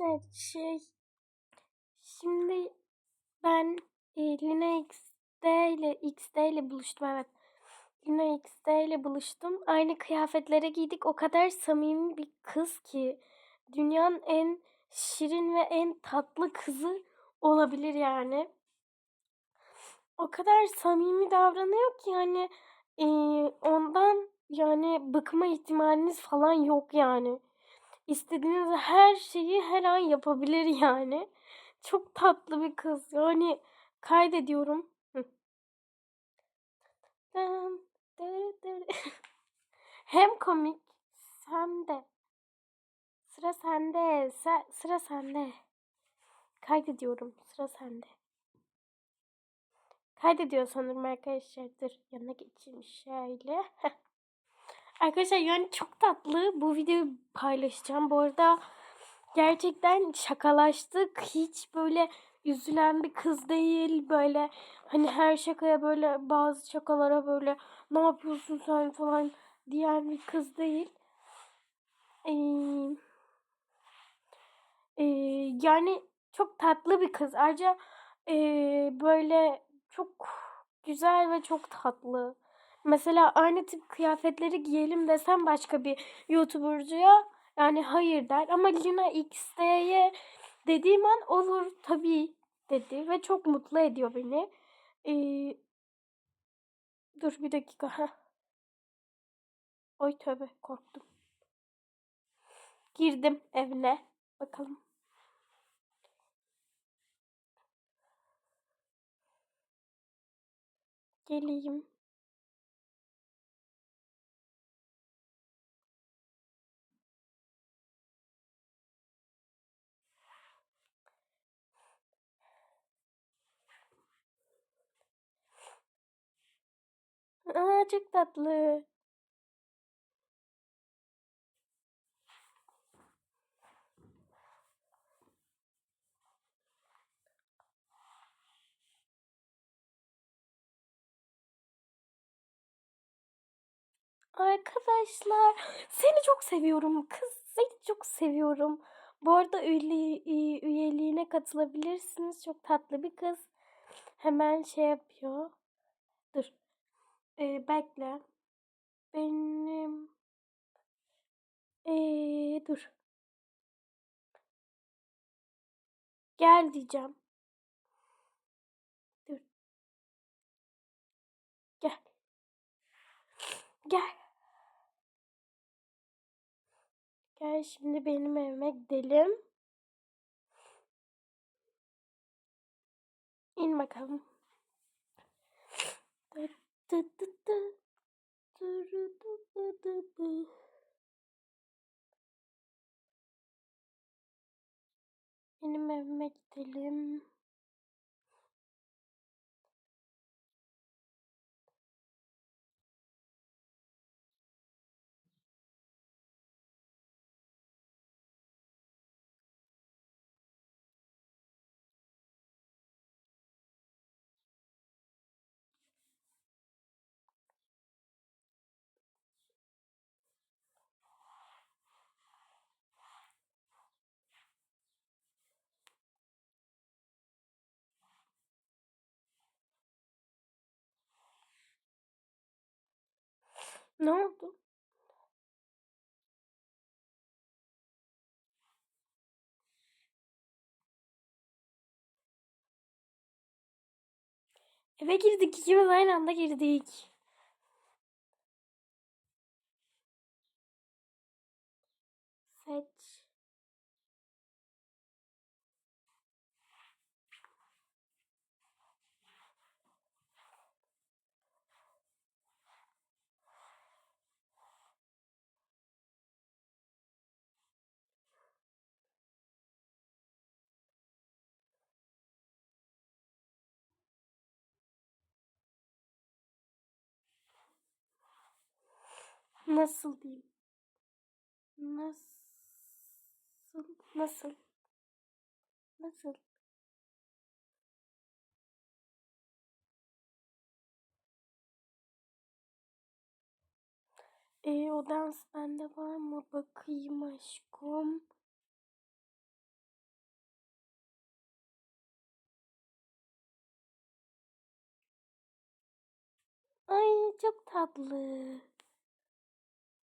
Arkadaşlar şey şimdi ben e, Lina XD ile XD ile buluştum evet. Lina XD ile buluştum. Aynı kıyafetlere giydik. O kadar samimi bir kız ki dünyanın en şirin ve en tatlı kızı olabilir yani. O kadar samimi davranıyor ki yani e, ondan yani bıkma ihtimaliniz falan yok yani. İstediğiniz her şeyi her an yapabilir yani. Çok tatlı bir kız. Yani kaydediyorum. Hem komik hem de sıra sende. Se- sıra sende. Kaydediyorum. Sıra sende. Kaydediyor sanırım arkadaşlar. Dur yanına geçeyim şöyle. Arkadaşlar yani çok tatlı. Bu videoyu paylaşacağım. Bu arada gerçekten şakalaştık. Hiç böyle üzülen bir kız değil. Böyle hani her şakaya böyle bazı şakalara böyle ne yapıyorsun sen falan diyen bir kız değil. Ee, e, yani çok tatlı bir kız. Ayrıca e, böyle çok güzel ve çok tatlı. Mesela aynı tip kıyafetleri giyelim desem başka bir YouTuber'cuya yani hayır der. Ama Lina XD'ye dediğim an olur tabii dedi ve çok mutlu ediyor beni. Ee, dur bir dakika. Oy tövbe korktum. Girdim evine. Bakalım. Geleyim. Aa çok tatlı. Arkadaşlar seni çok seviyorum kız seni çok seviyorum. Bu arada üyeli, üyeliğine katılabilirsiniz. Çok tatlı bir kız. Hemen şey yapıyor. Dur. Ee, bekle. Benim ee, dur. Gel diyeceğim. Dur. Gel. Gel. Gel şimdi benim evime gidelim. İn bakalım. Dı dı dı. Benim evime gidelim. Ne oldu? Eve girdik. ikimiz aynı anda girdik. Nasıl diyeyim? Nasıl? Nasıl? Nasıl? E, o dans bende var mı? Bakayım aşkım. Ay çok tatlı.